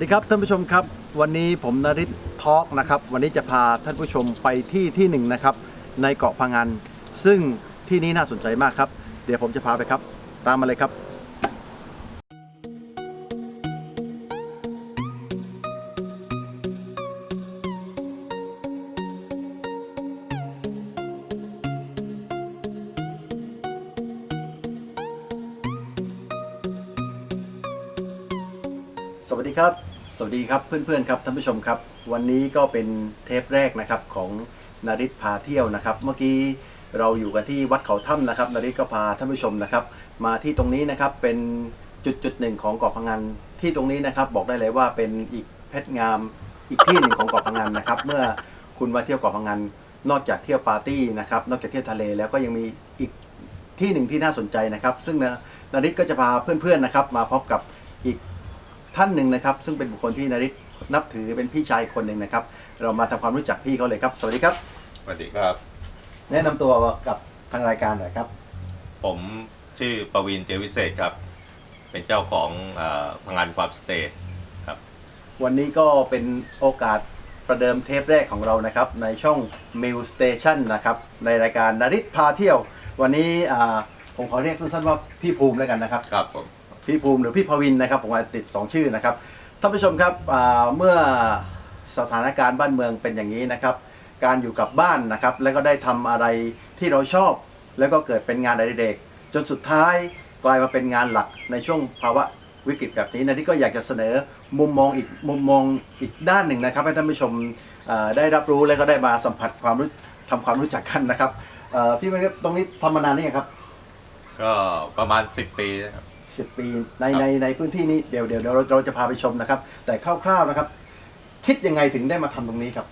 วัสดีครับท่านผู้ชมครับ วันนี้ผมนริศทอล์กนะครับวันนี้จะพาท่านผู้ชมไปที่ที่หนึ่งนะครับในเกาะพังงานซึ่งที่นี้น่าสนใจมากครับ เดี๋ยวผมจะพาไปครับ ตามมาเลยครับ ครับเพื่อนๆครับท่านผู้ชมครับ วันนี้ก็เป็นเทปแรกนะครับของนาริศพาเที่ยวนะครับ เมื่อกี้เราอยู่กันที่วัดเขาถ้ำนะครับนาริศก็พาท่านผู้ชมนะครับ มาที่ตรงนี้นะครับเป็นจุดจุดหนึ่งของเกาะพังงานที่ตรงนี้นะครับ บอกได้เลยว่าเป็นอีกเพชรงามอีกที่หนึ่งของเกาะพังงานนะครับ เมื่อคุณมาเที่ยวเกาะพังงานนอกจากเที่ยวปาร์ตี้นะครับนอกจากเที่ยวทะเลแล้วก็ยังมีอีกที่หนึ่งที่น่าสนใจนะครับ ซึ่งนะนาริศก็จะพาเพื่อนๆนะครับ มาพบกับอีก ท่านหนึ่งนะครับ ซึ่งเป็นบุคคลที่นาริศนับถือเป็นพี่ชายคนหนึ่งนะครับ เรามาทำความรู้จักพี่เขาเลยครับ สวัสดีครับ สวัสดีครับ แนะนำตัวกับทางรายการหน่อยครับ ผมชื่อประวินเจวิเศษครับ เป็นเจ้าของเออพังงานฟาร์มสเตย์ครับ วันนี้ก็เป็นโอกาสประเดิมเทปแรกของเรานะครับ ในช่อง m i l Station นะครับ ในรายการนาริศพาเที่ยว วันนี้อ่าผมขอเรียกสั้นๆว่าพี่ภูมิแล้วกันนะครับ ครับผม พี่ภูมิหรือพี่พวินนะครับผมอาจติด 2 ชื่อนะครับท่านผู้ชมครับเมื่อสถานการณ์บ้านเมืองเป็นอย่างนี้นะครับ การอยู่กับบ้านนะครับ แล้วก็ได้ทำอะไรที่เราชอบ แล้วก็เกิดเป็นงานอดิเรกจนสุดท้ายกลายมาเป็นงานหลักในช่วงภาวะวิกฤตแบบนี้นะที่ก็อยากจะเสนอมุมมองอีกมุมมองอีกด้านหนึ่งนะครับ ให้ท่านผู้ชมได้รับรู้แล้วก็ได้มาสัมผัสความรู้ทำความรู้จักกันนะครับเอ่อพี่มันตรงนี้ทำมานานนี่ครับ ก็ประมาณ 10 ปีนะครับ สิบปีในครับในในพื้นที่นี้เดี๋ยวเดี๋ยวเดี๋ยวเราเราจะพาไปชมนะครับ แต่คร่าวๆนะครับ คิดยังไงถึงได้มาทำตรงนี้ครับ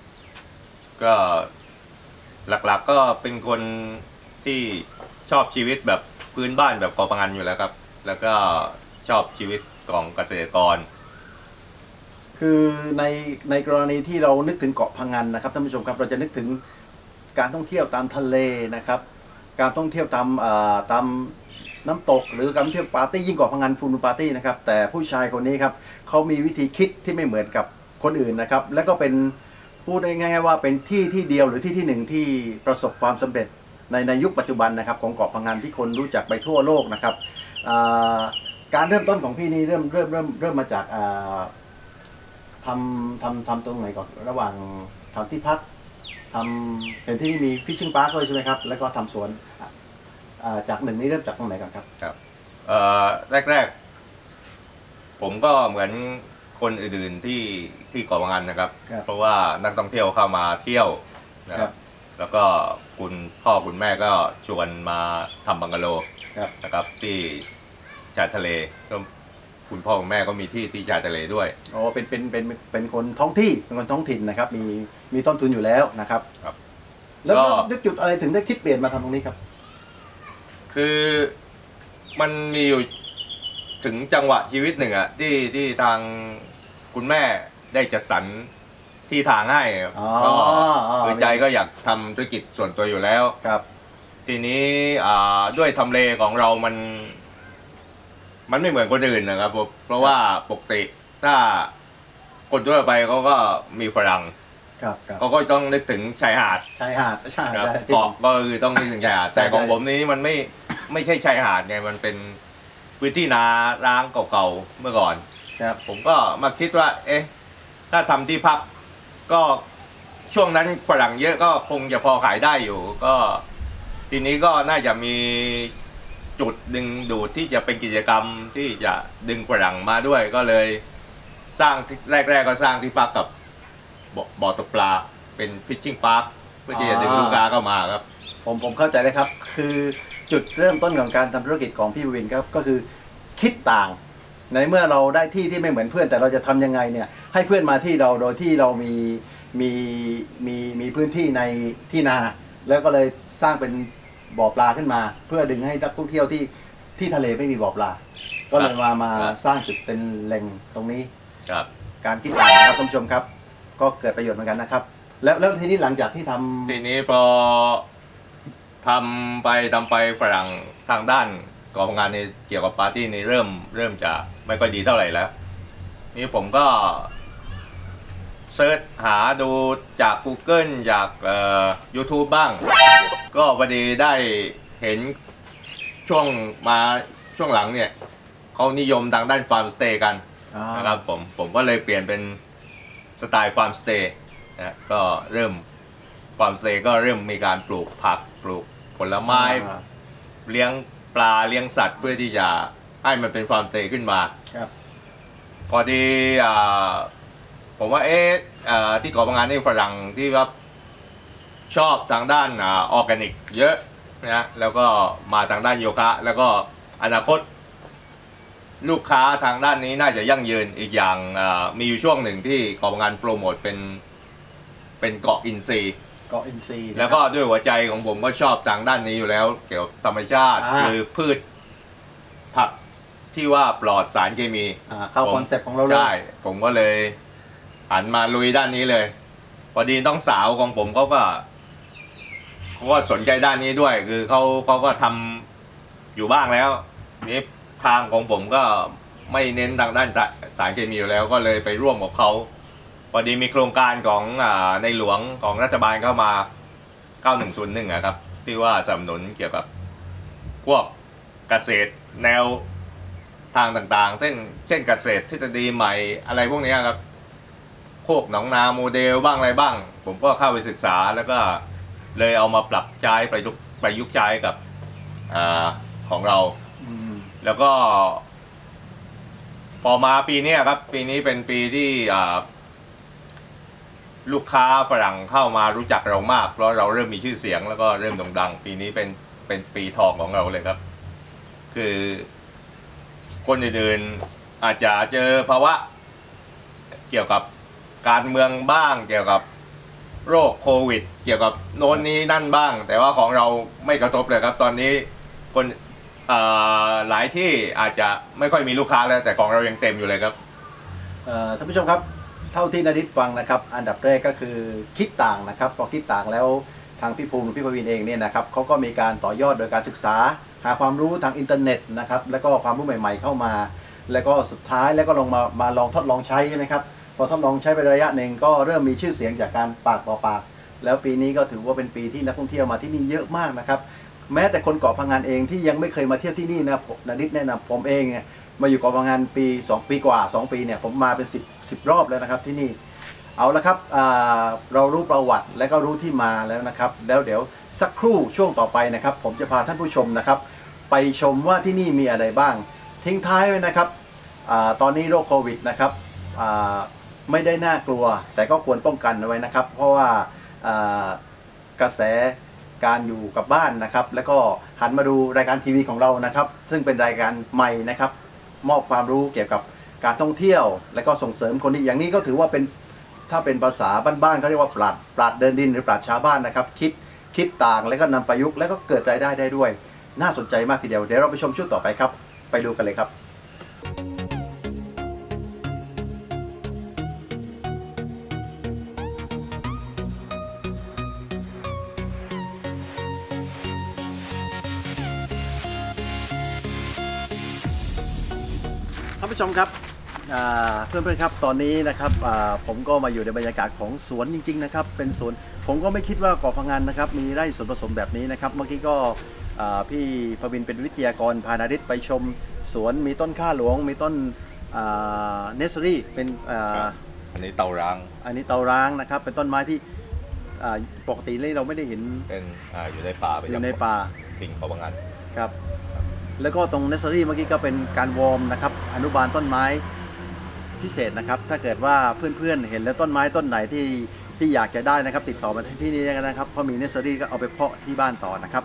ก็หลักๆก็เป็นคนที่ชอบชีวิตแบบพื้นบ้านแบบกอพังงานอยู่แล้วครับ แล้วก็ชอบชีวิตของเกษตรกร คือในในกรณีที่เรานึกถึงเกาะพังงานนะครับท่านผู้ชมครับเราจะนึกถึงการท่องเที่ยวตามทะเลนะครับ การท่องเที่ยวตามอ่าตาม น้ำตก หรือการเที่ยวปาร์ตี้ยิ่งเกาพังงานฟูลปาร์ตี้นะครับแต่ผู้ชายคนนี้ครับเขามีวิธีคิดที่ไม่เหมือนกับคนอื่นนะครับแล้วก็เป็นพูดง่ายๆว่าเป็นที่ที่เดียวหรือที่ที่หนึ่งที่ประสบความสำเร็จในในยุคปัจจุบันนะครับของเกาะพังงานที่คนรู้จักไปทั่วโลกนะครับการเริ่มต้นของพี่นี่เริ่มเริ่มเริ่มเริ่มมาจากาทำทำทำตรงไหนก่อนระหว่างทำที่พักทำเป็นที่มีฟิชชิ่งพาร์คด้วยใช่ไหมครับ แล้วก็ทำสวน อะอ่าจากหนึ่งนี้เริ่มจากตรงไหนก่อนครับครับ เอ่อแรกๆ ผมก็เหมือนคนอื่นๆที่ที่เกาะพังงานนะครับ ครับเพราะว่านักท่องเที่ยวเข้ามาเที่ยวนะคครัรับ บ แล้วก็คุณพ่อคุณแม่ก็ชวนมาทำบังกะโลครับนะครับ ที่ชายทะเลก็คุณพ่อคุณแม่ก็มีที่ที่ชายทะเลด้วยอ๋อเป็นเป็นเป็นเป็นคนท้องที่เป็นคนท้องถิ่นนะครับ มีมีต้นทุนอยู่แล้วนะครับ ครับแล้วก็ นึกจุดอะไรถึงได้คิดเปลี่ยนมาทำตรงนี้ครับ คือมันมีอยู่ถึงจังหวะชีวิตหนึ่งอะที่ที่ทางคุณแม่ได้จัดสรรที่ทางให้ครับอ๋อก็อ๋อคือใจก็อยากทำธุรกิจส่วนตัวอยู่แล้ว ครับ ทีนี้อ่าด้วยทำเลของเรามัน มันไม่เหมือนคนอื่นนะครับผมเพราะว่าปกติถ้าคนทั่วไปเขาก็มีฝรั่ง ครับครับเขาก็ต้องนึกถึงชายหาดชายหาดชายครับหาดเกาะก็คือต้องนึกถึงชายหาดแต่ใช่ของใช่ผมนี่มันไม่ไม่ใช่ชายหาดไงมันเป็นพื้นที่นาร้างเก่าๆเมื่อก่อน ครับ ผมก็มาคิดว่า เอ๊ะ ถ้าทำที่พักก็ช่วงนั้นฝรั่งเยอะก็คงจะพอขายได้อยู่ ก็ ทีนี้ก็น่าจะมีจุดดึงดูดที่จะเป็นกิจกรรมที่จะดึงฝรั่งมาด้วยก็เลย สร้างที่แรก ๆ ก็สร้างที่พักกับ บ่บ่อตกปลาเป็นฟิชชิ่งพาร์คเพื่อที่จะดึงลูกค้าเข้ามาครับ ผมผมเข้าใจเลยครับ คือจุดเริ่มต้นของการทำธุรกิจของพี่วินครับก็คือคิดต่าง ในเมื่อเราได้ที่ที่ไม่เหมือนเพื่อน แต่เราจะทำยังไงเนี่ยให้เพื่อนมาที่เราโดยที่เรามีมีมีมีพื้นที่ในที่นา แล้วก็เลยสร้างเป็นบ่อปลาขึ้นมา เพื่อดึงให้นักท่องเที่ยวที่ที่ทะเลไม่มีบ่อปลา ก็เลยมามาครับ สร้างจุดเป็นแหล่งตรงนี้ ครับ การคิดต่างนะครับท่านผู้ชมครับ ก็เกิดประโยชน์เหมือนกันนะครับ แล้วแล้วทีนี้หลังจากที่ทำทีนี้พอทำไปทำไปฝรั่งทางด้านกองงานในเกี่ยวกับปาร์ตี้นี่เริ่มเริ่มจะไม่ค่อยดีเท่าไหร่แล้ว นี่ผมก็เซิร์ชหาดูจาก Google จากเอ่อ YouTube บ้าง ก็พอดีได้เห็นช่วงมาช่วงหลังเนี่ยเขานิยมทางด้านฟาร์มสเตย์กัน อ่านะครับผมผมก็เลยเปลี่ยนเป็น สไตล์ฟาร์มสเตย์นะก็เริ่มฟาร์มสเตย์ก็เริ่มมีการปลูกผักปลูกผลไม้อ่า เลี้ยงปลาเลี้ยงสัตว์เพื่อที่จะให้มันเป็นฟาร์มสเตย์ขึ้นมา ครับ พอดีอ่าผมว่าเอ๊ะอ่าที่เกาะพังงานนี่ฝรั่งที่ว่าชอบทางด้านอาออร์แกนิกเยอะนะแล้วก็มาทางด้านโยคะ แล้วก็อนาคต ลูกค้าทางด้านนี้น่าจะยั่งยืนอีกอย่างอ่ามีอยู่ช่วงหนึ่งที่เกาะพังงานโปรโมทเป็นเป็นเกาะอินทรีย์เกาะอินทรีย์นะครับแล้วก็ด้วยหัวใจของผมก็ชอบทางด้านนี้อยู่แล้ว เกี่ยวกับธรรมชาติอ่าคือพืชผักที่ว่าปลอดสารเคมีอ่าเข้าผมคอนเซ็ปต์ของเราเลยใช่ผมก็เลยหันมาลุยด้านนี้เลย พอดีน้องสาวของผมเขาก็เขาก็สนใจด้านนี้ด้วย คือเขาเขาก็ทำอยู่บ้างแล้วนี่ ทางของผมก็ไม่เน้นทางด้านสารเคมีอยู่แล้วก็เลยไปร่วมกับเขาพอดีมีโครงการของอในหลวงของรัฐบาลเข้ามา 9101อะครับ ที่ว่าสนับสนุนเกี่ยวกับพวกเกษตรแนวทางต่างๆ เช่นเช่นเกษตรทฤษฎีใหม่อะไรพวกนี้ครับ โคกหนองนาโมเดลบ้างอะไรบ้าง ผมก็เข้าไปศึกษาแล้วก็เลยเอามาปรับใช้ประยุกต์ประยุกต์ใช้กับอของเรา แล้วก็ พอมาปีนี้ครับ ปีนี้เป็นปีที่ลูกค้าฝรั่งเข้ามารู้จักเรามาก เพราะเราเริ่มมีชื่อเสียงแล้วก็เริ่มโด่งดัง ปีนี้เป็นเป็นปีทองของเราเลยครับ คือคนอื่นๆอาจจะเจอภาวะเกี่ยวกับการเมืองบ้าง เกี่ยวกับโรคโควิด เกี่ยวกับโน้นนี้นั่นบ้าง แต่ว่าของเราไม่กระทบเลยครับ ตอนนี้คน หลายที่อาจจะไม่ค่อยมีลูกค้าแล้วแต่ของเรายังเต็มอยู่เลยครับท่านผู้ชมครับเท่าที่นาดิษฟังนะครับ อันดับแรกก็คือคิดต่างนะครับพอคิดต่างแล้วทางพี่ภูมิหรือพี่ประวินเองเนี่ยนะครับเขาก็มีการต่อยอดโดยการศึกษา หาความรู้ทางอินเทอร์เน็ตนะครับแล้วก็ความรู้ใหม่ ๆ เข้ามา แล้วก็สุดท้ายแล้วก็ลงมามาลองทดลองใช้ใช่ไหมครับพอทดลองใช้ไประยะหนึ่งก็เริ่มมีชื่อเสียงจากการปากต่อปาก แล้วปีนี้ก็ถือว่าเป็นปีที่นักท่องเที่ยวมาที่นี่เยอะมากนะครับ แม้แต่คนเกาะพังงานเองที่ยังไม่เคยมาเที่ยวที่นี่นะผมนาดิษแนะนำผมเองเนี่ยมาอยู่เกาะพังงานปี 2 ปีกว่า 2 ปีเนี่ยผมมาเป็น 10 10 รอบแล้วนะครับที่นี่เอาละครับเรารู้ประวัติและก็รู้ที่มาแล้วนะครับ แล้วเดี๋ยวสักครู่ช่วงต่อไปนะครับ ผมจะพาท่านผู้ชมนะครับ ไปชมว่าที่นี่มีอะไรบ้าง ทิ้งท้ายไว้นะครับอตอนนี้โรคโควิดนะครับไม่ได้น่ากลัว แต่ก็ควรป้องกันเอาไว้นะครับ เพราะว่ากระแส การอยู่กับบ้านนะครับ แล้วก็หันมาดูรายการทีวีของเรานะครับ ซึ่งเป็นรายการใหม่นะครับ มอบความรู้เกี่ยวกับการท่องเที่ยว และก็ส่งเสริมคนที่อย่างนี้ก็ถือว่าเป็นถ้าเป็นภาษาบ้านๆเขาเรียกว่าปราดปราดเดินดินหรือปราดชาวบ้านนะครับ คิดคิดต่างแล้วก็นำประยุกต์แล้วก็เกิดรายได้ได้ด้วย น่าสนใจมากทีเดียวเดี๋ยวเราไปชมช่วงต่อไปครับ ไปดูกันเลยครับานผู้ชมครับอ่าเพื่อนๆครับตอนนี้นะครับอ่าผมก็มาอยู่ในบรรยากาศของสวนจริงๆนะครับเป็นสวนผมก็ไม่คิดว่าเกาะพังงานนะครับมีไร่สวนผสมแบบนี้นะครับเมื่อกี้ก็อ่าพี่พวินเป็นวิทยากรพานาริศไปชมสวนมีต้นข้าหลวง มีต้นเนสซอรี่เป็นอ่าอันนี้เตาร้าง อันนี้เตาร้างนะครับเป็นต้นไม้ที่อ่าปกติเลยเราไม่ได้เห็นเป็นอาอยู่ในป่าอยู่ในป่าสิ่งเขาบางงานครับแล้วก็ตรงเนสซอรี่เมื่อกี้ก็เป็นการวอร์มนะครับ อนุบาลต้นไม้พิเศษนะครับ ถ้าเกิดว่าเพื่อนๆเห็นแล้วต้นไม้ต้นไหนที่ที่อยากจะได้นะครับ ติดต่อมาที่นี่ได้นะครับเพราะมีเนสซอรี่ก็เอาไปเพาะที่บ้านต่อนะครับ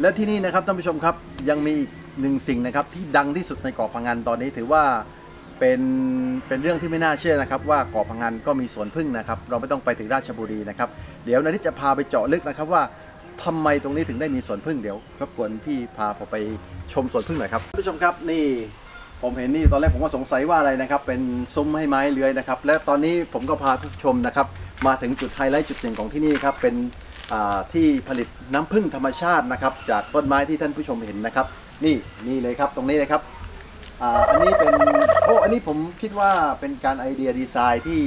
แล้วที่นี่นะครับท่านผู้ชมครับยังมีอีกหนึ่งสิ่งนะครับที่ดังที่สุดในเกาะพังงานตอนนี้ถือว่าเป็นเป็นเรื่องที่ไม่น่าเชื่อนะครับ ว่าเกาะพังงานก็มีสวนพึ่งนะครับ เราไม่ต้องไปถึงราชบุรีนะครับ เดี๋ยวนาทิจะพาไปเจาะลึกนะครับว่าทำไมตรงนี้ถึงได้มีสวนพึ่งเดี๋ยวรบกวนพี่พาผมไปชมสวนพึ่งหน่อยครับท่านผู้ชมครับนี่ ผมเห็นนี่ตอนแรกผมก็สงสัยว่าอะไรนะครับ เป็นซุ้มให้ไม้เลื้อยนะครับ และตอนนี้ผมก็พาทุกชมนะครับ มาถึงจุดไฮไลท์จุดหนึ่งของที่นี่ครับ เป็นอ่าที่ผลิตน้ำผึ้งธรรมชาตินะครับ จากต้นไม้ที่ท่านผู้ชมเห็นนะครับ นี่นี่เลยครับตรงนี้เลยครับอ่าอันนี้เป็นโอ้อันนี้ผมคิดว่าเป็นการไอเดียดีไซน์ที่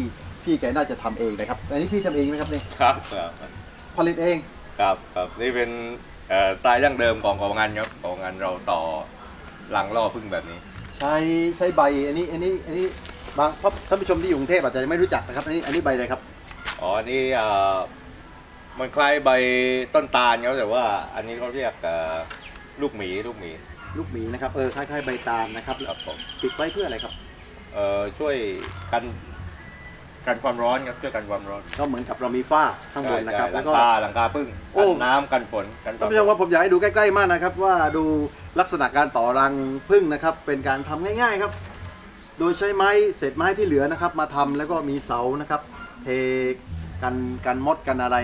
พี่แกน่าจะทำเองนะครับ อันนี้พี่ทำเองไหมครับนี่ครับครับผลิตเองครับครับนี่เป็นเอ่อสไตล์ดั้งเดิมของของงานครับของงานเราต่อลังล่อพึ่งแบบนี้ ใช้ใช้ใบอันนี้อันนี้อันนี้บางเพราะท่านผู้ชมที่อยู่กรุงเทพอาจจะไม่รู้จักนะครับอันนี้อันนี้ใบอะไรครับ อ๋ออันนี้เอ่อมันคล้ายใบต้นตาลครับแต่ว่าอันนี้เขาเรียกเอ่อลูกหมีลูกหมีลูกหมีนะครับเออคล้ายๆใบตาลนะครับครับผมติดไว้เพื่ออะไรครับ เอ่อช่วยกัน กันความร้อนครับช่วยกันความร้อนก็เหมือนกับเรามีฝ้าข้างบนนะครับใช่แล้วหก็ลังคาหลังคาพึ่งโอ้ กันน้ำกันฝนกันคท่านวามผู้ชมร้อว่านผมอยากให้ดูใกล้ๆมากนะครับ ว่าดูลักษณะการต่อรังพึ่งนะครับ เป็นการทำง่ายๆครับ โดยใช้ไม้เศษไม้ที่เหลือนะครับ มาทำแล้วก็มีเสานะครับ เทกันกันมดกันอะไร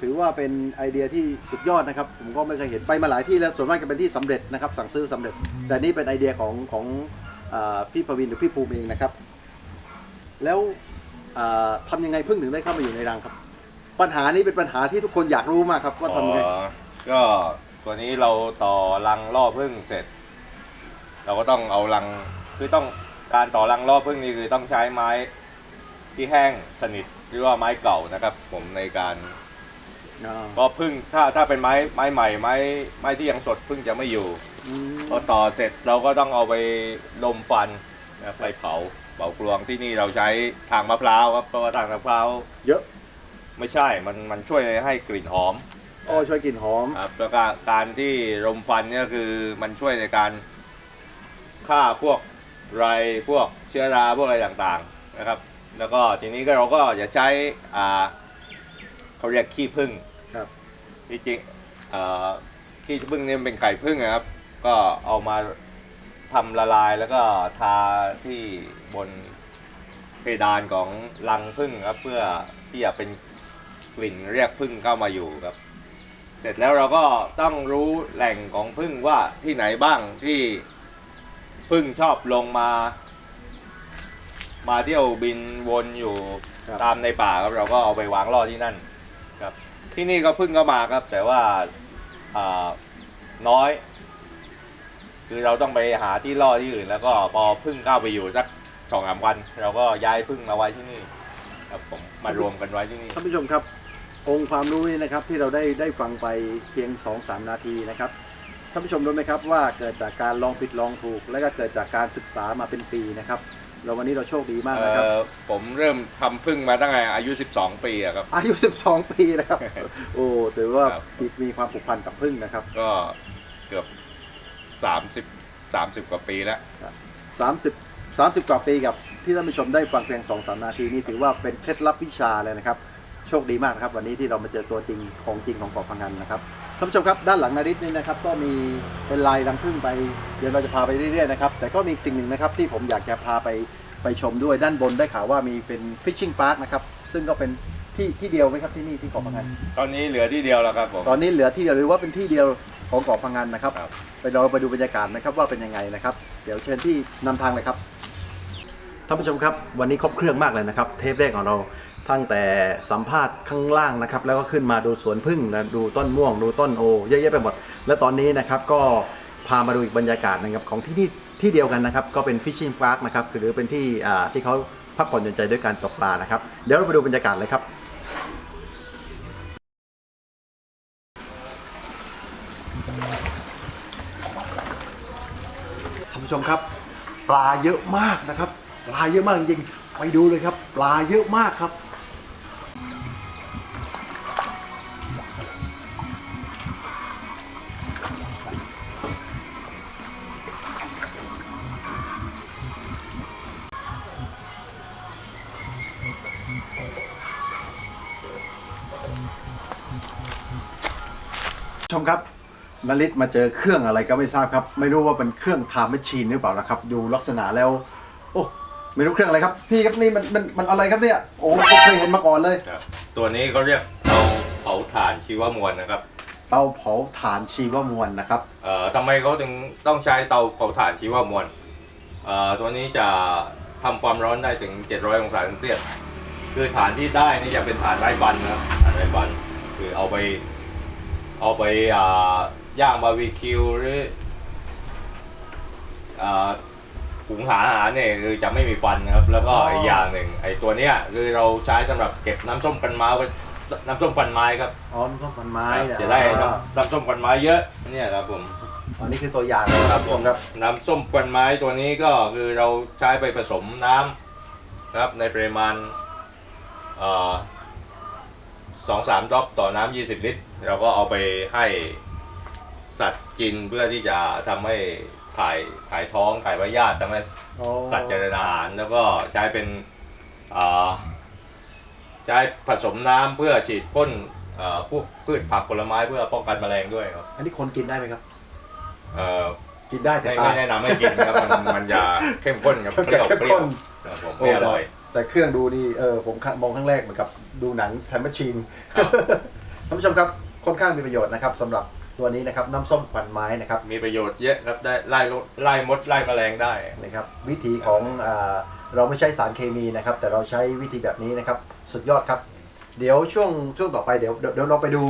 ถือว่าเป็นไอเดียที่สุดยอดนะครับ ผมก็ไม่เคยเห็นไปมาหลายที่แล้วส่วนมากจะเป็นที่สำเร็จนะครับ สั่งซื้อสำเร็จ แต่นี่เป็นไอเดียของของอาพี่ประวินหรือพี่ภูมิเองนะครับ แล้วอ่า ทำยังไงพึ่งถึงได้เข้ามาอยู่ในรังครับ ปัญหานี้เป็นปัญหาที่ทุกคนอยากรู้มากครับว่าทำยังไง อ๋อก็ตัวนี้เราต่อรังล่อพึ่งเสร็จ เราก็ต้องเอารังคือต้องการต่อรังล่อพึ่งนี่คือต้องใช้ไม้ที่แห้งสนิทหรือว่าไม้เก่านะครับ ผมในการอ่าเพราะพึ่งถ้าถ้าเป็นไม้ไม้ใหม่ไม้ไม้ที่ยังสดพึ่งจะไม่อยู่อืมพอต่อเสร็จเราก็ต้องเอาไปลมฟันนะไปเผา เผากลวงที่นี่เราใช้ทางมะพร้าวครับเพราะว่าทางมะพร้าวเยอะไม่ใช่ มันมันช่วยให้กลิ่นหอมอ้อช่วยกลิ่นหอมครับแล้วก็การที่ลมฟันเนี่ยคือมันช่วยในการฆ่าพวกไรพวกเชื้อราพวกอะไรต่างๆนะครับ แล้วก็ทีนี้ก็เราก็อย่าใช้อ่าเขาเรียกขี้ผึ้งครับที่จริงอ่าขี้ผึ้งเนี่ยมันเป็นไข่ผึ้งนะครับ ก็เอามาทำละลายแล้วก็ทาที่ บนเพดานของรังผึ้งครับเพื่อที่จะเป็นกลิ่นเรียกผึ้งเข้ามาอยู่ครับ เสร็จแล้วเราก็ต้องรู้แหล่งของพึ่งว่าที่ไหนบ้างที่พึ่งชอบลงมา มาเที่ยวบินวนอยู่ครับ ตามในป่าครับเราก็เอาไปวางล่อที่นั่นครับ ที่นี่ก็พึ่งก็มาครับ แต่ว่าอ่าน้อย คือเราต้องไปหาที่ล่อที่อื่น แล้วก็พอพึ่งเข้าไปอยู่สัก สองสามวัน เราก็ย้ายพึ่งมาไว้ที่นี่ครับผมมารวมกันไว้ที่นี่ ท่านผู้ชมครับ องค์ความรู้นี่นะครับที่เราได้ได้ฟังไปเพียง2-3นาทีนะครับท่านผู้ชมรู้ไหมครับว่าเกิดจากการลองผิดลองถูก และก็เกิดจากการศึกษามาเป็นปีนะครับ เราวันนี้เราโชคดีมากนะครับ เอ่อผมเริ่มทำพึ่งมาตั้งแต่อายุ 12 ปีอะครับ อายุ 12 ปีนะครับ โอ้ถือว่าครับ มีมีความผูกพันกับพึ่งนะครับ ก็เกือบ 30 30 กว่าปีแล้ว 30 30 กว่าปีกับที่ท่านผู้ชมได้ฟังเพียง2-3นาทีนี่ถือว่าเป็นเคล็ดลับวิชาเลยนะครับ โชคดีมากนะครับ วันนี้ที่เรามาเจอตัวจริงของจริงของเกาะพังงานนะครับท่านผู้ชมครับด้านหลังนาริสนี่นะครับ ก็มีเป็นลายรังผึ้งไปเดี๋ยวเราจะพาไปเรื่อยๆนะครับแต่ก็มีอีกสิ่งหนึ่งนะครับที่ผมอยากจะพาไปไปชมด้วยด้านบนได้ข่าวว่ามีเป็นฟิชชิงพาร์คนะครับซึ่งก็เป็นที่ที่เดียวไหมครับที่นี่ที่เกาะพังงานตอนนี้เหลือที่เดียวแล้วครับผมตอนนี้เหลือที่เดียวหรือว่าเป็นที่เดียวของเกาะพังงานนะครับรบไปเราไปดูบรรยากาศนะครับว่าเป็นยังไงนะครับ เดี๋ยวเชิญที่นำทางเลยครับ ท่านผู้ชมครับวันนี้ครบเครื่องมากเลยนะครับ เทปแรกของเราตั้งแต่สัมภาษณ์ข้างล่างนะครับ แล้วก็ขึ้นมาดูสวนพึ่งและดูต้นม่วง ดูต้นโอเยอะแยะไปหมด และตอนนี้นะครับก็พามาดูอีกบรรยากาศนะครับของที่นี่ที่เดียวกันนะครับ ก็เป็นฟิชชิ n งพาร์คนะครับหรือเป็นที่ที่เขาพักผ่อนหย่อนใจด้วยการตกปลานะครับ เดี๋ยวเราไปดูบรรยากาศเลยครับท่านผู้ชมครับ ปลาเยอะมากนะครับ ปลาเยอะมากจริงไปดูเลยครับ ปลาเยอะมากครับชมครับนลิศมาเจอเครื่องอะไรก็ไม่ทราบครับ ไม่รู้ว่าเป็นเครื่องทามแมชชีนหรือเปล่านะครับ ดูลักษณะแล้ว ไม่รู้เครื่องอะไรครับ พี่ครับนี่มันมันมันอะไรครับเนี่ยโอ้ไม่เคยเห็นมาก่อนเลย ครับตัวนี้เขาเรียกเตาเผาถ่านชีวมวลนะครับเตาเผาถ่านชีวมวลนะครับ เอ่อทำไมเขาถึงต้องใช้เตาเผาถ่านชีวมวลเอ่อตัวนี้จะทำความร้อนได้ถึง 700 องศาเซนเซียสคือฐานที่ได้นี่จะเป็นฐานไร้ฟันนะครับฐานไร้ฟันคือเอาไปเอาไปอ่าย่างบาร์บีคิวหรืออ่า หุงหาอาหารเนี่ยคือจะไม่มีฟันนะครับ แล้วก็อ๋ออีอีกอย่างหนึ่งไอ้ตัวเนี้ยคือเราใช้สำหรับเก็บน้ำส้มฟันไม้ไว้น้ำส้มฟันไม้ครับอ๋อน้ำส้มฟันไม้เนี่ยจะได้น้ำน้ำส้มฟันไม้เยอะเนี่ยครับผมอันนี้คือตัวอย่างนะครับผมครับน้ำส้มควันไม้ตัวนี้ก็คือเราใช้ไปผสมน้ำนะครับในปริมาณสองสามดรอปต่อน้ำยี่สิบลิตรเราก็เอาไปให้สัตว์กินเพื่อที่จะทำให้ ถ่ายถ่ายท้องถ่ายพยาธิทำให้สัตว์เจริญอาหาร แล้วก็ใช้เป็นอ่าใช้ผสมน้ำเพื่อฉีดพ่นอ่าพวกพืชผักผลไม้เพื่อป้องกันแมลงด้วยครับอันนี้คนกินได้ไหมครับ เอ่อกินได้แต่ไม่ตาไม่แนะนำให้กินครับมันมันจะเข้มข้นครับเข้มเปรี้ยวเข้มเปรี้ยข้วนครับผมโอ้ไม่อร่อย แต่เครื่องดูนี่เออผมมองครั้งแรกเหมือนกับดูหนังแทมเมชชีนครับ ท่านผู้ชมครับค่อนข้างมีประโยชน์นะครับสำหรับ ตัวนี้นะครับน้ำส้มควันไม้นะครับมีประโยชน์เยอะครับได้ไล่ลดไล่มดไล่แมลงได้ นะครับวิธีของอาเราไม่ใช้สารเคมีนะครับ แต่เราใช้วิธีแบบนี้นะครับสุดยอดครับ เดี๋ยวช่วงช่วงต่อไปเดี๋ยวเดี๋ยวเดี๋ยวเราไปดู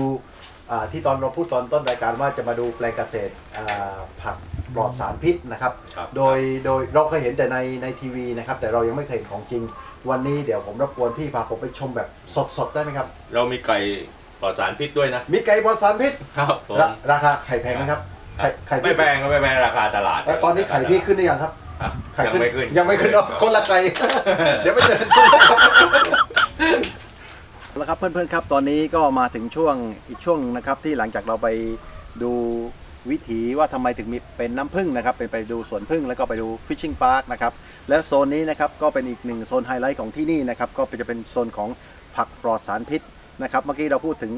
อ่าที่ตอนเราพูดตอนต้นรายการว่าจะมาดูแปลงเกษตรอ่าผักปลอดสารพิษนะครับ ครับ โดยโดยเราเคยเห็นแต่ในในทีวีนะครับ แต่เรายังไม่เคยเห็นของจริง วันนี้เดี๋ยวผมรบกวนพี่พาผมไปชมแบบสดๆได้ไหมครับ เรามีไก่ ปลอดสารพิษด้วยนะ มีไก่ปลอดสารพิษครับผมราราคาไข่แพงไหมครับไข่ไข่ไม่พี่แพงก็ไม่แพงราคาตลาดแล้วตอนนี้ไข่พี่ขึ้นหรือยังครับครับไข่ยังไม่ขึ้นยังไม่ขึ้นอ๋อคนละไข่ เดี๋ยวไปเจอกันแล้วครับเพื่อนๆครับตอนนี้ก็มาถึงช่วงอีกช่วงนะครับที่หลังจากเราไปดูวิถีว่าทำไมถึงมีเป็นน้ำผึ้งนะครับเป็นไปดูสวนผึ้งแล้วก็ไปดูฟิชชิงพาร์คนะครับและโซนนี้นะครับก็เป็นอีกหนึ่งโซนไฮไลท์ของที่นี่นะครับก็จะเป็นโซนของผักปลอดสารพิษ นะครับเมื่อกี้เราพูดถึง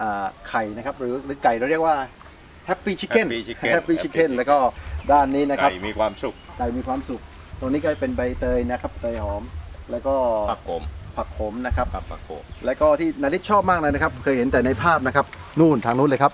อ่าไข่นะครับหรือหรือไก่เราเรียกว่าแฮปปี้ชิคเก้น Happy Chicken แฮปปี้ชิคเก้นแล้วก็ด้านนี้นะครับไก่มีความสุขไก่มีความสุข ตรงนี้ก็เป็นใบเตยนะครับเตยหอม แล้วก็ผักโขมผักขมนะครับ ครับผักโขม แล้วก็ที่นาริชชอบมากเลยนะครับ เคยเห็นแต่ในภาพนะครับ นู่นทางนู้นเลยครับ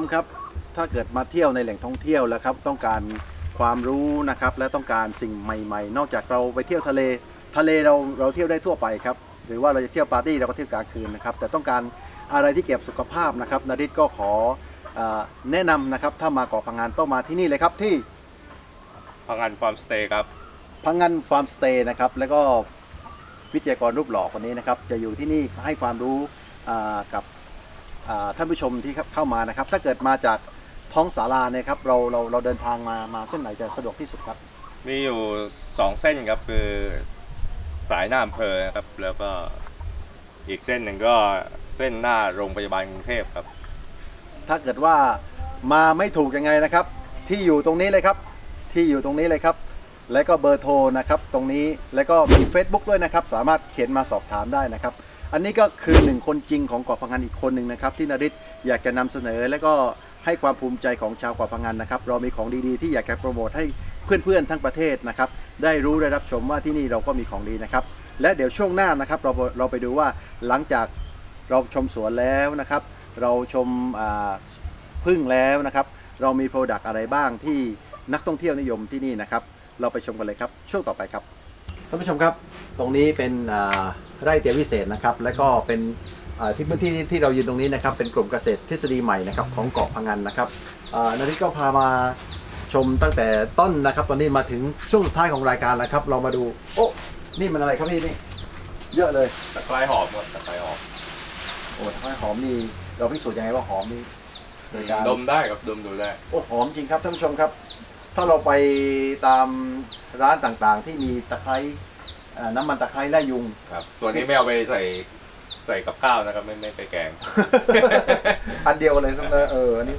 ผู้ชมครับ ถ้าเกิดมาเที่ยวในแหล่งท่องเที่ยวแล้วครับ ต้องการความรู้นะครับ และต้องการสิ่งใหม่ ๆ นอกจากเราไปเที่ยวทะเล ทะเลเราเราเที่ยวได้ทั่วไปครับ หรือว่าเราจะเที่ยวปาร์ตี้เราก็เที่ยวกลางคืนนะครับ แต่ต้องการอะไรที่เกี่ยวกับสุขภาพนะครับนาริศก็ขอเออแนะนำนะครับ ถ้ามาเกาะพังงานต้องมาที่นี่เลยครับที่ พังงานฟาร์มสเตย์ครับ พังงานฟาร์มสเตย์นะครับ แล้วก็วิทยากรรูปหล่อคนนี้นะครับ จะอยู่ที่นี่ให้ความรู้อ่ากับอ่า ท่านผู้ชมที่เข้ามานะครับ ถ้าเกิดมาจากท้องศาลาเนี่ยครับเราเราเราเดินทางมามาเส้นไหนจะสะดวกที่สุดครับ มีอยู่สองเส้นครับคือสายหน้าอำเภอนะครับ แล้วก็อีกเส้นหนึ่งก็เส้นหน้าโรงพยาบาลกรุงเทพครับ ถ้าเกิดว่ามาไม่ถูกยังไงนะครับ ที่อยู่ตรงนี้เลยครับ ที่อยู่ตรงนี้เลยครับ และก็เบอร์โทรนะครับ ตรงนี้แล้วก็มี Facebook ด้วยนะครับ สามารถเขียนมาสอบถามได้นะครับ อันนี้ก็คือหนึ่งคนจริงของเกาะพังงานอีกคนหนึ่งนะครับที่นริศอยากจะนำเสนอและก็ให้ความภูมิใจของชาวเกาะพังงานนะครับเรามีของดีๆ ที่อยากจะโปรโมทให้เพื่อนๆทั้งประเทศนะครับได้รู้ได้รับชมว่าที่นี่เราก็มีของดีนะครับและเดี๋ยวช่วงหน้านะครับเราเราไปดูว่าหลังจากเราชมสวนแล้วนะครับ เราชมพึ่งแล้วนะครับ เรามีโปรดักต์อะไรบ้างที่นักท่องเที่ยวนิยมที่นี่นะครับ เราไปชมกันเลยครับ ช่วงต่อไปครับ ท่านผู้ชมครับ ตรงนี้เป็นอ่าไร่เตรียมวิเศษนะครับ และก็เป็นอ่าที่พื้นที่ที่เรายืนตรงนี้นะครับ เป็นกลุ่มเกษตรทฤษฎีใหม่นะครับของเกาะพังงานนะครับอ่านาริศก็พามาชมตั้งแต่ต้นนะครับ ตอนนี้มาถึงช่วงสุดท้ายของรายการแล้วครับ เรามาดู โอ้ นี่มันอะไรครับพี่นี่ เยอะเลยตะไคร้หอมครับตะไคร้หอม โอ้ทำไมหอมนี่เราพิสูจน์ยังไงว่าหอมนี่โดยการดมได้ครับดมดูได้ โอ้หอมจริงครับท่านผู้ชมครับ ถ้าเราไปตามร้านต่างๆ ที่มีตะไคร้เอ่อน้ำมันตะไคร้ไล่ยุง ครับ ตัวนี้ไม่เอาไปใส่ใส่กับข้าวนะครับ ไม่ไม่ไปแกง อันเดียวเลยนะเอออันนี้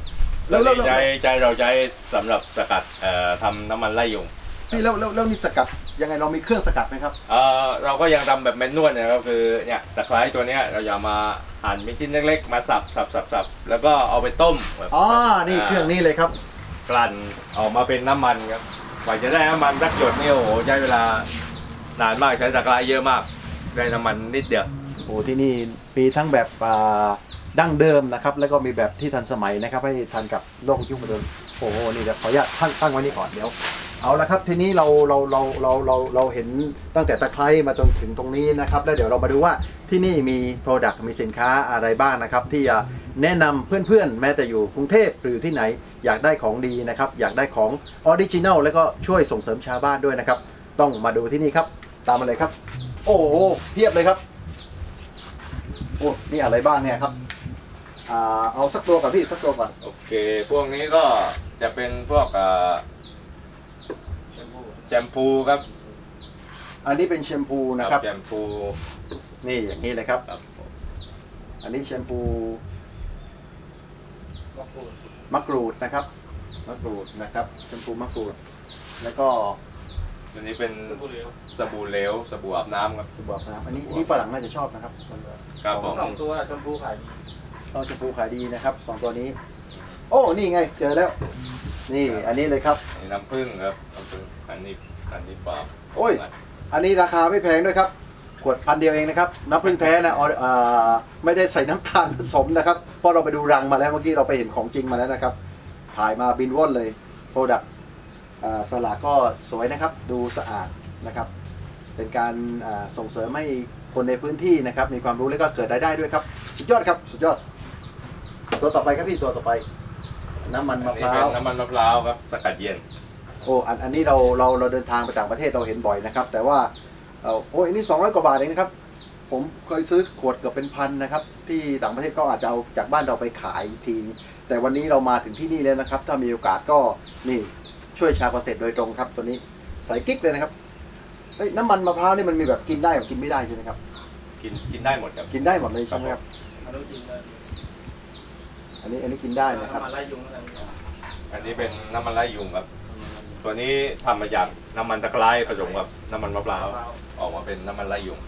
แล้แล้ววแล้ว ใจใจเราใช้สำหรับสกัดเอ่อทำน้ำมันไล่ยุง พี่แล้วแล้วแล้วนี่สกัดยังไงเรามีเครื่องสกัดไหมครับ เออเราก็ยังทำแบบแมนนวลเนี่ยก็คือเนี่ยตะไคร้ตัวเนี้ยเราอย่ามาหั่นเป็นชิ้นเล็กๆ มาสับสับสับสับแล้วก็เอาไปต้มแบบอ๋อ นี่เครื่องนี้เลยครับ กลั่นออกมาเป็นน้ำมันครับกว่าจะได้น้ำมันสักหยดนี่โอ้โหใช้เวลานานมากใช้ตะไคร้เยอะมาก ได้น้ำมันนิดเดียว โอ้ที่นี่มีทั้งแบบอ่าดั้งเดิมนะครับ แล้วก็มีแบบที่ทันสมัยนะครับ ให้ทันกับโลกยุคโมเดิร์นโอ้โหนี่เดี๋ยวขออนุญาตตั้งตั้งไว้นี่ก่อนเดี๋ยว เอาละครับทีนี้เราเราเราเราเราเราเห็นตั้งแต่ตะไคร้มาจนถึงตรงนี้นะครับแล้วเดี๋ยวเรามาดูว่าที่นี่มีโปรดักต์มีสินค้าอะไรบ้างนะครับ ที่จะแนะนำเพื่อนๆ แม้แต่อยู่กรุงเทพหรือที่ไหนอยากได้ของดีนะครับ อยากได้ของออริจินัลแล้วก็ช่วยส่งเสริมชาวบ้านด้วยนะครับ ต้องมาดูที่นี่ครับ ตามมาเลยครับ โอ้โหเพียบเลยครับโอ้นี่อะไรบ้างเนี่ยครับอ่าเอาสักตัวก่อนพี่สักตัวก่อนโอเค พวกนี้ก็จะเป็นพวกอ แชมพูครับอันนี้เป็นแชมพูนะครับ แชมพูนี่อย่างนี้เลยครับ ครับอันนี้แชมพูมะกรูดนะครับมะกรูดนะครับแชมพูมะกรูด แล้วก็ตัวนี้เป็นสบู่เหลวสบู่อาบน้ำครับ สบู่อาบน้ำอันนี้นี่ฝรั่งน่าจะชอบนะครับครับผมสองตัวชมพูขายดีเราแชมพูขายดีนะครับสองตัวนี้ โอ้ นี่ไง เจอแล้ว นี่อันนี้เลยครับ นี่น้ำผึ้งครับน้ำผึ้งอันนี้อันนี้ปลาล์มโอ้ย อันนี้ราคาไม่แพงด้วยครับ ขวดพันเดียวเองนะครับ น้ำผึ้งแท้นะอออ่าไม่ได้ใส่น้ำตาลผสมนะครับ เพราะเราไปดูรังมาแล้วเมื่อกี้เราไปเห็นของจริงมาแล้วนะครับ ถ่ายมาบินว่อนเลย โปรดักต์สลากก็สวยนะครับ ดูสะอาดนะครับ เป็นการอ่าส่งเสริมให้คนในพื้นที่นะครับ มีความรู้แล้วก็เกิดรายได้ด้วยครับ สุดยอดครับ สุดยอด ตัวต่อไปครับพี่ตัวต่อไป น้ำมันอันมะนี้พร้าเป็นว น้ำมันมะพร้าวครับสกัดเย็น โอ้อันอันนี้เราเราเราเดินทางไปต่างประเทศเราเห็นบ่อยนะครับ แต่ว่าเอ่อโอ้ยอันนี้ 200 กว่าบาทเองนะครับ ผมเคยซื้อขวดเกือบเป็นพันนะครับ ที่ต่างประเทศก็อาจจะเอาจากบ้านเราไปขายอีกที แต่วันนี้เรามาถึงที่นี่แล้วนะครับ ถ้ามีโอกาสก็นี่ช่วยชาวเกษตรโดยตรงครับ ตัวนี้ใส่กิ๊กเลยนะครับเฮ้ยน้ำมันมะพร้าวนี่มันมีแบบกินได้กับกินไม่ได้ใช่ไหมครับกินกินได้หมดครับ กินได้หมดเลยใช่ไหมครับ มาดูจริงเลย อันนี้อันนี้กินได้นะครับมาไล่ยุงอะไรนี่อันนี้เป็นน้ำมันไล่ยุงครับ ตัวนี้ทำมาจากน้ำมันตะไคร้ผสมกับน้ำมันมะพร้าวออกมาเป็นน้ำมันไล่ยุง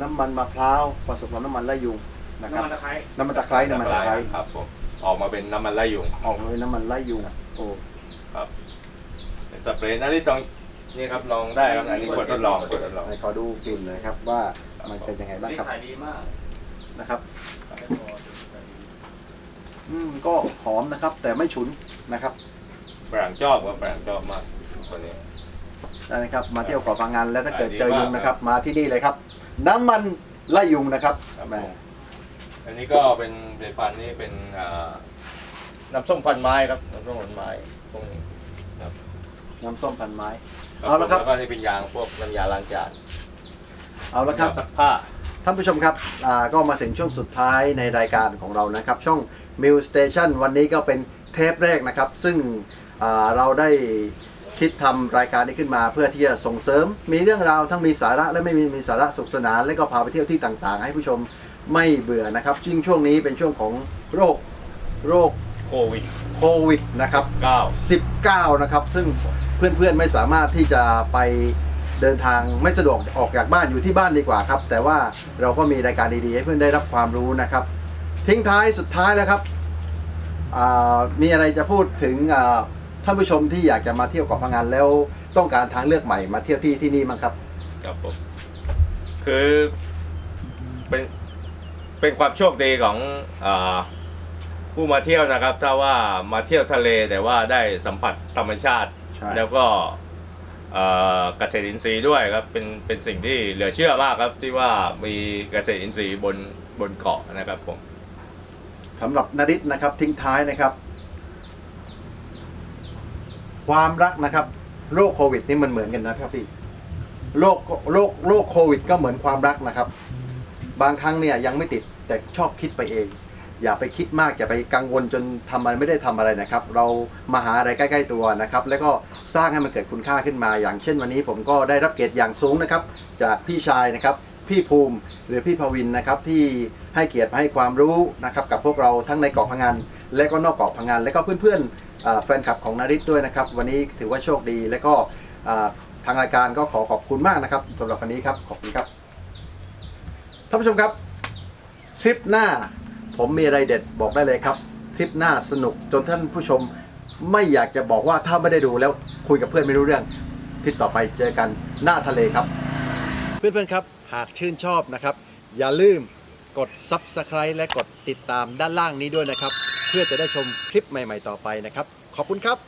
น้ำมันมะพร้าวผสมกับน้ำมันไล่ยุงนะครับน้ำมันตะไคร้น้ำมันตะไคร้น้ำมันตะไคร้ครับผมออกมาเป็นน้ำมันไล่ยุงออกมาเป็นน้ำมันไล่ยุงโอ้ครับเป็นสเปรย์นะที่ต้องนี่ครับลองได้ครับอันนี้ขวดทดลองขวดทดลองไหนขอดูกลิ่นหน่อยครับว่ามันเป็นยังไงบ้างนี่ครับขายดีมากนะครับขายไม่พอขายดี อืมก็หอมนะครับ แต่ไม่ฉุนนะครับฝรั่งชอบครับฝรั่งชอบมากตัวนี้ ได้นะครับ มาเที่ยวเกาะพังงานแล้วถ้าเกิดเจอยุงนะครับ มาที่นี่เลยครับ น้ำมันไล่ยุงนะครับครับแหมผมอันนี้ก็เป็นผลิตภัณฑ์นี่เป็นอ่าน้ำส้มพันไม้ครับน้ำส้มพันไม้พวกนี้น้ำส้มพันไม้ เอาละครับ แล้วก็นี่เป็นยางพวกน้ำยาล้างจานเอาละครับน้ำยาซักผ้า ท่านผู้ชมครับอ่าก็มาถึงช่วงสุดท้ายในรายการของเรานะครับ ช่อง m i l Station วันนี้ก็เป็นเทปแรกนะครับ ซึ่งอ่าเราได้คิดทำรายการนี้ขึ้นมา เพื่อที่จะส่งเสริม มีเรื่องราวทั้งมีสาระและไม่มีมีสาระสุขสนาน และก็พาไปเที่ยวที่ต่างๆ ให้ผู้ชมไม่เบื่อนะครับยิ่งช่วงนี้เป็นช่วงของโรคโรคโควิดโควิดนะครับ9 19นะครับ ซึ่งเพื่อนๆไม่สามารถที่จะไป เดินทางไม่สะดวกออกจากบ้านอยู่ที่บ้านดีกว่าครับ แต่ว่าเราก็มีรายการดีๆให้เพื่อนได้รับความรู้นะครับ ทิ้งท้ายสุดท้ายแล้วครับอ่ามีอะไรจะพูดถึงอ่าท่านผู้ชมที่อยากจะมาเที่ยวเกาะพังงานแล้วต้องการทางเลือกใหม่มาเที่ยวที่ที่นี่มั้งครับครับผมคือเป็นเป็นความโชคดีของอาผู้มาเที่ยวนะครับ ถ้าว่ามาเที่ยวทะเลแต่ว่าได้สัมผัสธรรมชาติใช่แล้วก็ เอ่อเกษตรอินทรีย์ด้วยครับเป็นเป็นสิ่งที่เหลือเชื่อมากครับที่ว่ามีเกษตรอินทรีย์บนบนเกาะนะครับผมสำหรับนริศนะครับทิ้งท้ายนะครับ ความรักนะครับโรคโควิดนี่มันเหมือนกันนะครับพี่โรคโรคโรคโควิด ก็เหมือนความรักนะครับ บางครั้งเนี่ยยังไม่ติดแต่ชอบคิดไปเอง อย่าไปคิดมาก อย่าไปกังวลจนทำอะไรไม่ได้ทำอะไรนะครับ เรามาหาอะไรใกล้ ๆ ตัวนะครับ แล้วก็สร้างให้มันเกิดคุณค่าขึ้นมา อย่างเช่นวันนี้ผมก็ได้รับเกียรติอย่างสูงนะครับ จากพี่ชายนะครับ พี่ภูมิหรือพี่ภวินนะครับที่ให้เกียรติมาให้ความรู้นะครับกับพวกเราทั้งในเกาะพังงานและก็นอกเกาะพังงานและก็เพื่อนๆอ่าแฟนคลับของนาริศด้วยนะครับ วันนี้ถือว่าโชคดีและก็อ่าทางรายการก็ขอขอบคุณมากนะครับสำหรับวันนี้ครับขอบคุณครับท่านผู้ชมครับทริปหน้า ผมมีอะไรเด็ดบอกได้เลยครับทริปหน้าสนุกจนท่านผู้ชมไม่อยากจะบอกว่าถ้าไม่ได้ดูแล้วคุยกับเพื่อนไม่รู้เรื่องทริปต่อไปเจอกันหน้าทะเลครับ เพื่อนๆครับหากชื่นชอบนะครับ อย่าลืมกด Subscribe และกดติดตามด้านล่างนี้ด้วยนะครับ เพื่อจะได้ชมคลิปใหม่ ๆ ต่อไปนะครับ ขอบคุณครับ